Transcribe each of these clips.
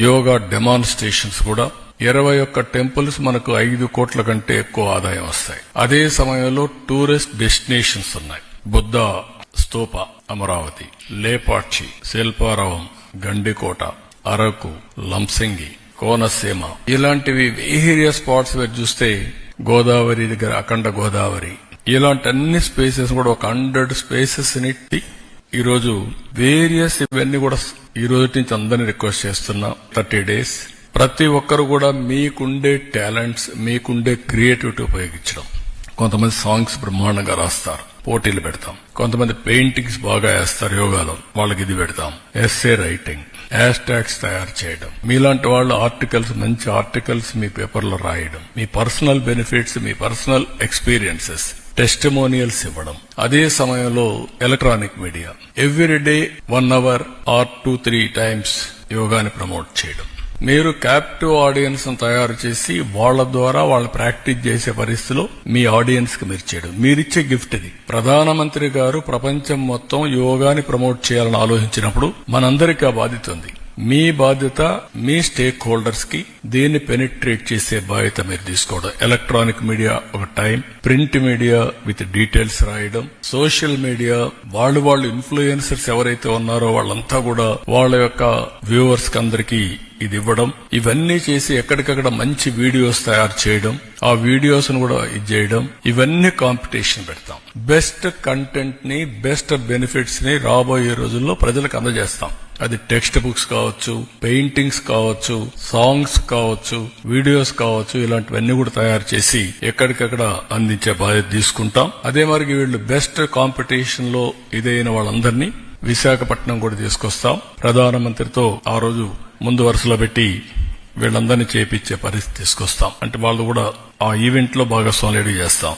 Yoga demonstrations కూడా ఇరవై ఒక్క టెంపుల్స్ మనకు ఐదు కోట్ల కంటే ఎక్కువ ఆదాయం వస్తాయి. అదే సమయంలో టూరిస్ట్ డెస్టినేషన్స్ ఉన్నాయి. బుద్ధ స్తూప అమరావతి లేపాక్షి శిల్పారావం గండికోట అరకు లంసింగి కోనసీమ. ఇలాంటివి వేరియస్ స్పాట్స్ మీరు చూస్తే గోదావరి దగ్గర అఖండ గోదావరి. ఇలాంటి అన్ని స్పేసెస్ కూడా ఒక హండ్రెడ్ స్పేసెస్ని ఈరోజు వేరియస్ ఇవన్నీ కూడా ఈ రోజు నుంచి అందరిని రిక్వెస్ట్ చేస్తున్నా థర్టీ డేస్. ప్రతి ఒక్కరు కూడా మీకుండే టాలెంట్స్ మీకుండే క్రియేటివిటీ ఉపయోగించడం. కొంతమంది సాంగ్స్ బ్రహ్మాండంగా రాస్తారు పోటీలు పెడతాం. కొంతమంది పెయింటింగ్స్ బాగా వేస్తారు యోగాలో. వాళ్ళకి ఇది పెడతాం. ఎస్ఏ రైటింగ్ హ్యాష్ ట్యాగ్స్ తయారు చేయడం. మీలాంటి వాళ్ళు ఆర్టికల్స్ మంచి ఆర్టికల్స్ మీ పేపర్లో రాయడం. మీ పర్సనల్ బెనిఫిట్స్ మీ పర్సనల్ ఎక్స్పీరియన్సెస్. టెస్టిమోనియల్స్ ఇవ్వడం. అదే సమయంలో electronic media. Every day one hour or two three times యోగాని ప్రమోట్ చేయడం. మీరు క్యాప్టివ్ ఆడియన్స్ తయారు చేసి వాళ్ళ ద్వారా వాళ్ళు ప్రాక్టీస్ చేసే పరిస్థితిలో మీ ఆడియన్స్కి మీరు చేయడం. మీరిచ్చే గిఫ్ట్ ఇది. ప్రధానమంత్రి గారు ప్రపంచం మొత్తం యోగాని ప్రమోట్ చేయాలని ఆలోచించినప్పుడు మనందరికీ ఆ బాధ్యత ఉంది. మీ బాధ్యత మీ స్టేక్ హోల్డర్స్కి దీన్ని పెనిట్రేట్ చేసే బాధ్యత మీరు తీసుకోవడం. ఎలక్ట్రానిక్ మీడియా ఒక time print media with details రాయడం. సోషల్ మీడియా వాళ్ళు వాళ్ళు ఇన్ఫ్లుయెన్సర్స్ ఎవరైతే ఉన్నారో వాళ్ళంతా కూడా వాళ్ళ యొక్క వ్యూవర్స్కి అందరికీ ఇది ఇవ్వడం. ఇవన్నీ చేసి ఎక్కడికక్కడ మంచి వీడియోస్ తయారు చేయడం. ఆ వీడియోస్ను కూడా ఇది చేయడం. ఇవన్నీ కాంపిటీషన్ పెడతాం. బెస్ట్ కంటెంట్ని బెస్ట్ బెనిఫిట్స్ని రాబోయే రోజుల్లో ప్రజలకు అందజేస్తాం. అది టెక్స్ట్ బుక్స్ కావచ్చు పెయింటింగ్స్ కావచ్చు సాంగ్స్ కావచ్చు వీడియోస్ కావచ్చు ఇలాంటివన్నీ కూడా తయారు చేసి ఎక్కడికక్కడ అందించే బాధ్యత తీసుకుంటాం. అదే మరి వీళ్ళు బెస్ట్ కాంపిటీషన్లో ఇదైన వాళ్ళందరినీ విశాఖపట్నం కూడా తీసుకొస్తాం. ప్రధానమంత్రితో ఆ రోజు ముందు వరుసలో పెట్టి వీళ్ళందరినీ చేపించే పరిస్థితి తీసుకొస్తాం. అంటే వాళ్ళు కూడా ఆ ఈవెంట్లో భాగస్వామ్యం చేస్తాం.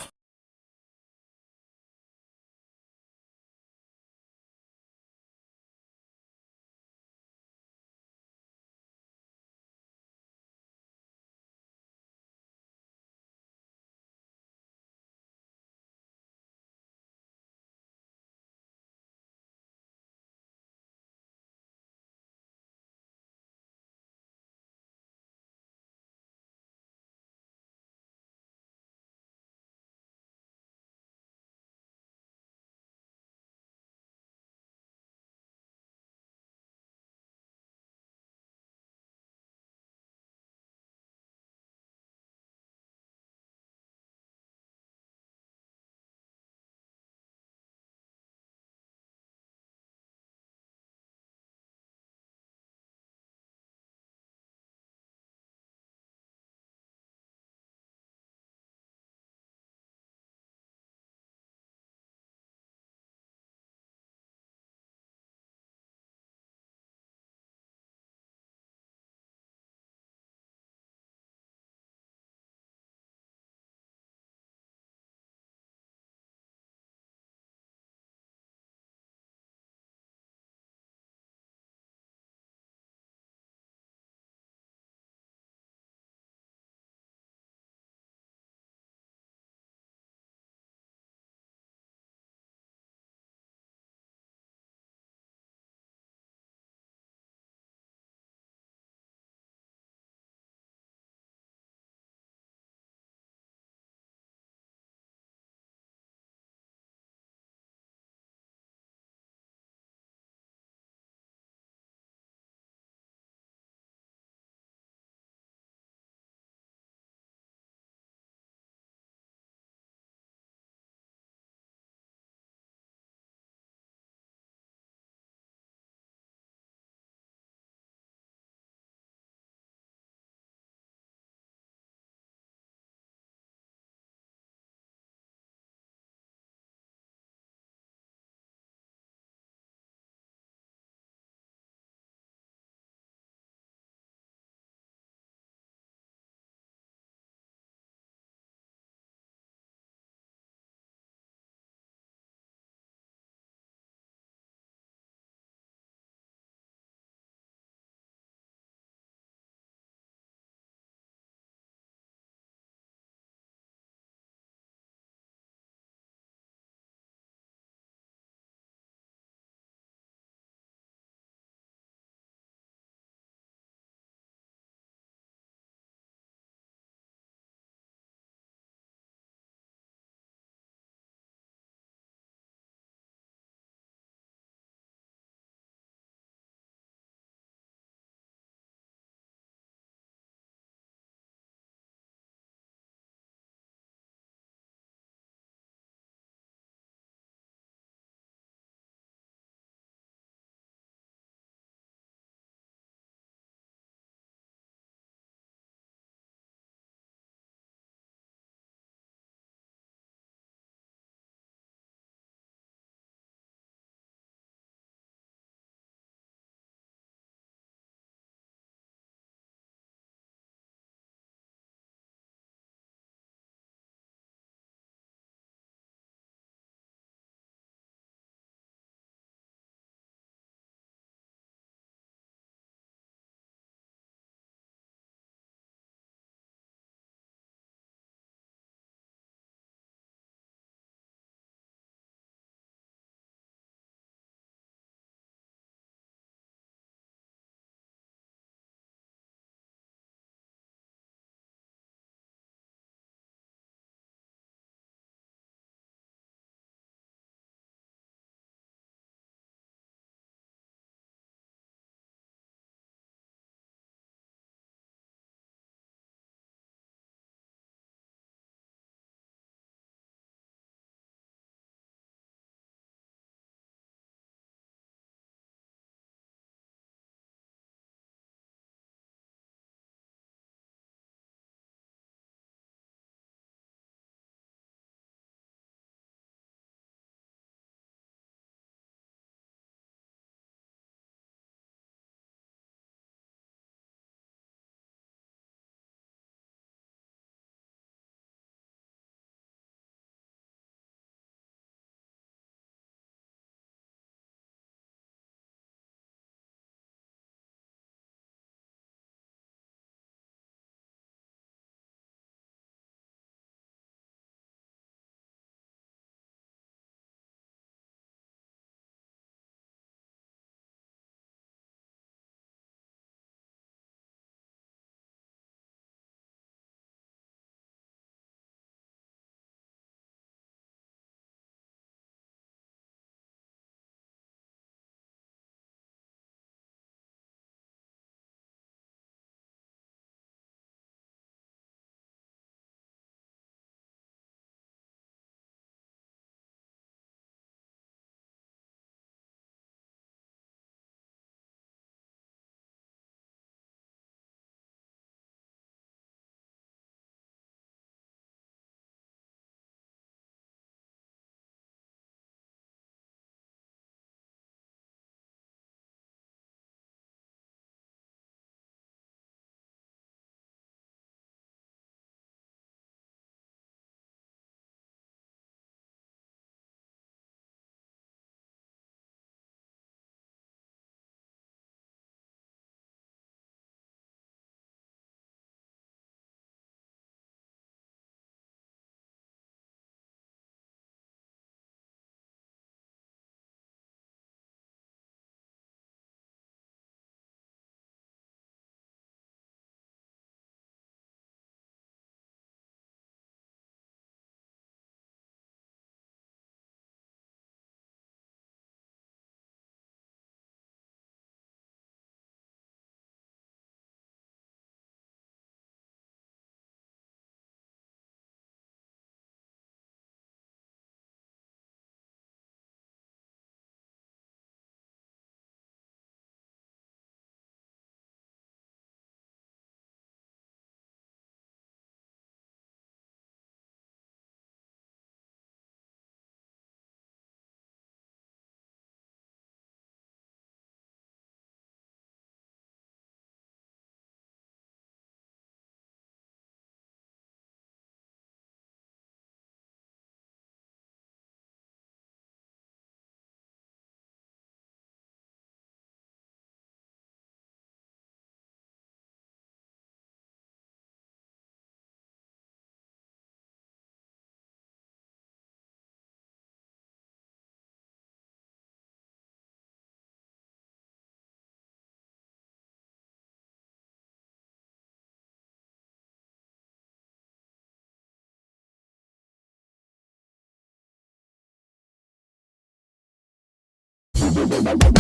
Thank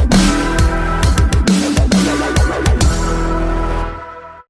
you.